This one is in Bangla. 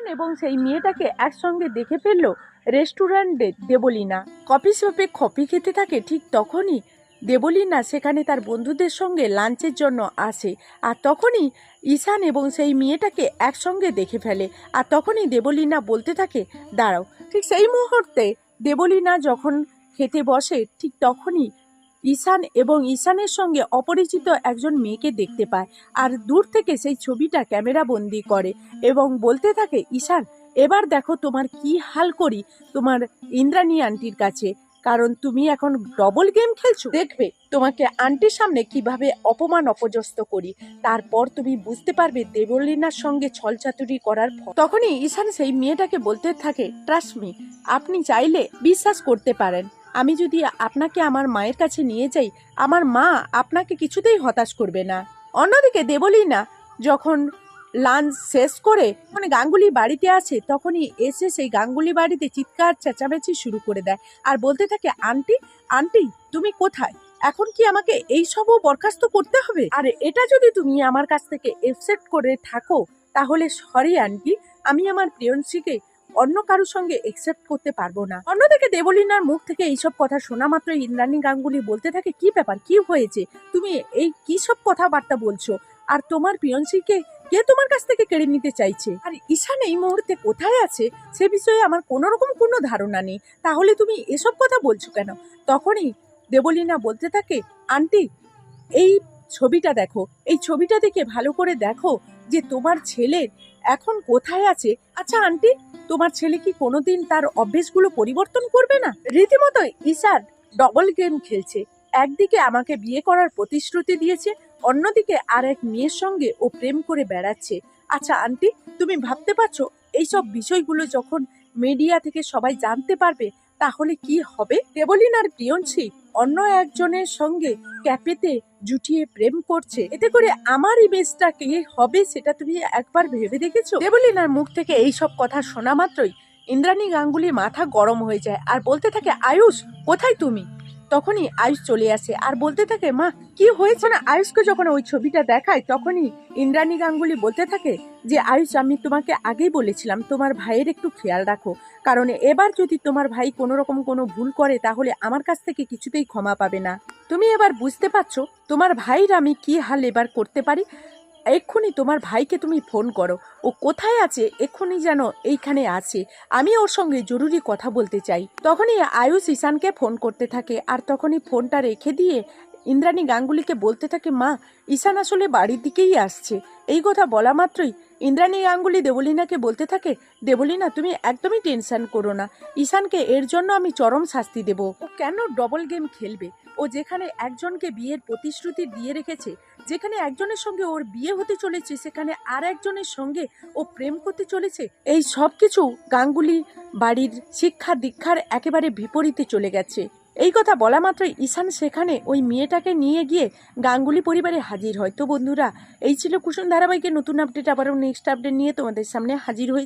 ঈশান এবং সেই মেয়েটাকে একসঙ্গে দেখে ফেলল রেস্টুরেন্টে দেবলীনা। কফি শপে কফি খেতে থাকে ঠিক তখনই দেবলীনা সেখানে তার বন্ধুদের সঙ্গে লাঞ্চের জন্য আসে আর তখনই ঈশান এবং সেই মেয়েটাকে একসঙ্গে দেখে ফেলে আর তখনই দেবলীনা বলতে থাকে, দাঁড়াও। ঠিক সেই মুহূর্তে দেবলীনা যখন খেতে বসে ঠিক তখনই ঈশান এবং ঈশানের সঙ্গে অপরিচিত একজন মেয়েকে দেখতে পায় আর দূর থেকে সেই ছবিটা ক্যামেরা বন্দি করে এবং বলতে থাকে, ঈশান, এবার দেখো তোমার কি হাল করি তোমার ইন্দ্রাণী আন্টির কাছে, কারণ তুমি এখন ডবল গেম খেলছো। দেখবে তোমাকে আন্টির সামনে কীভাবে অপমান অপজস্ত করি। তারপর তুমি বুঝতে পারবে দেবলীনার সঙ্গে ছলচাতুরি করার তখনই ঈশান সেই মেয়েটাকে বলতে থাকে ট্রাস্ট মি আপনি চাইলে বিশ্বাস করতে পারেন। আমি যদি আপনাকে আমার মায়ের কাছে নিয়ে যাই, আমার মা আপনাকে কিছুতেই হতাশ করবে না। অন্যদিকে দেবলীনা যখন লাঞ্চ শেষ করে মানে গাঙ্গুলি বাড়িতে আসে, তখনই এসে সেই গাঙ্গুলি বাড়িতে চিৎকার, চেঁচামেচি শুরু করে দেয় আর বলতে থাকে, আন্টি আন্টি, তুমি কোথায়? এখন কি আমাকে এই সবও বরখাস্ত করতে হবে? আর, এটা যদি তুমি আমার কাছ থেকে একসেপ্ট করে থাকো, তাহলে সরি আন্টি, আমি আমার প্রিয়ন্সীকে অন্য কারোর সঙ্গে একসেপ্ট করতে পারব না। অন্যদিকে দেবলীনার মুখ থেকে এইসব কথা শোনা মাত্র ইন্দ্রাণী গাঙ্গুলি বলতে থাকে, কি ব্যাপার? কি হয়েছে? তুমি এই কি সব কথাবার্তা বলছো? আর তোমার প্রিয়ন্সীকে কে তোমার কাছ থেকে কেড়ে নিতে চাইছে? আর ঈশান এই মুহূর্তে কোথায় আছে? সে বিষয়ে আমার কোনো রকম কোনো ধারণা নেই। তাহলে তুমি এসব কথা বলছো কেন? তখনই দেবলীনা বলতে থাকে, আন্টি, এই ছবিটা দেখো। এই ছবিটা দেখে ভালো করে দেখো যে তোমার ছেলে এখন কোথায় আছে? আচ্ছা আন্টি, তোমার ছেলে কি কোনোদিন তার অভ্যেসগুলো পরিবর্তন করবে না? রীতিমতো ঈশান ডবল গেম খেলছে। একদিকে আমাকে বিয়ে করার প্রতিশ্রুতি দিয়েছে, অন্যদিকে আর এক মেয়ের সঙ্গে ও প্রেম করে বেড়াচ্ছে। আচ্ছা আন্টি, তুমি ভাবতে পারছ, এইসব বিষয়গুলো যখন মিডিয়া থেকে সবাই জানতে পারবে তাহলে কি হবে? দেবলিনার প্রিয়ন্সি অন্য একজনের সঙ্গে ক্যাফেতে জুটিয়ে প্রেম করছে। এতে করে আমার ইমেজটা কে হবে সেটা তুমি একবার ভেবে দেখেছ? দেবলিনার মুখ থেকে এই সব কথা শোনা মাত্রই ইন্দ্রাণী গাঙ্গুলির মাথা গরম হয়ে যায় আর বলতে থাকে, আয়ুষ, কোথায় তুমি? তখনই আয়ুষ চলে আসে আর বলতে থাকে, মা, কি হয়েছে? না, আয়ুষকে যখন ওই ছবিটা দেখায়, তখনই ইন্দ্রাণী গাঙ্গুলি বলতে থাকে যে, আয়ুষ, আমি তোমাকে আগেই বলেছিলাম, তোমার ভাইয়ের একটু খেয়াল রাখো। কারণ এবার যদি তোমার ভাই কোনো রকম কোনো ভুল করে, তাহলে আমার কাছ থেকে কিছুতেই ক্ষমা পাবে না। তুমি এবার বুঝতে পারছ তোমার ভাইয়ের আমি কি হাল এবার করতে পারি? এক্ষুনি তোমার ভাইকে তুমি ফোন করো। ও কোথায় আছে? এক্ষুনি যেন এইখানে আছে। আমি ওর সঙ্গে জরুরি কথা বলতে চাই। তখনই আয়ুষ ঈশানকে ফোন করতে থাকে আর তখনই ফোনটা রেখে দিয়ে ইন্দ্রাণী গাঙ্গুলিকে বলতে থাকে, মা, ঈশান আসলে বাড়ির দিকেই আসছে। এই কথা বলা মাত্রই ইন্দ্রাণী গাঙ্গুলি দেবলীনাকে বলতে থাকে, দেবলীনা, তুমি একদমই টেনশন করো না। ঈশানকে এর জন্য আমি চরম শাস্তি দেব। ও কেন ডবল গেম খেলবে? ও যেখানে একজনকে বিয়ের প্রতিশ্রুতি দিয়ে রেখেছে যেখানে একজনের সঙ্গে ওর বিয়ে হতে চলেছে, সেখানে আর একজনের সঙ্গে ও প্রেম করতে চলেছে। এই সব কিছু গাঙ্গুলি বাড়ির শিক্ষা দীক্ষার একেবারে বিপরীতে চলে গেছে। এই কথা বলা মাত্রই ঈশান সেখানে ওই মেয়েটাকে নিয়ে গিয়ে গাঙ্গুলি পরিবারে হাজির হয়। তো বন্ধুরা, এই ছিল কুসুম ধারাবাহিকের নতুন আপডেট আবারও নেক্সট আপডেট নিয়ে তোমাদের সামনে হাজির হয়ে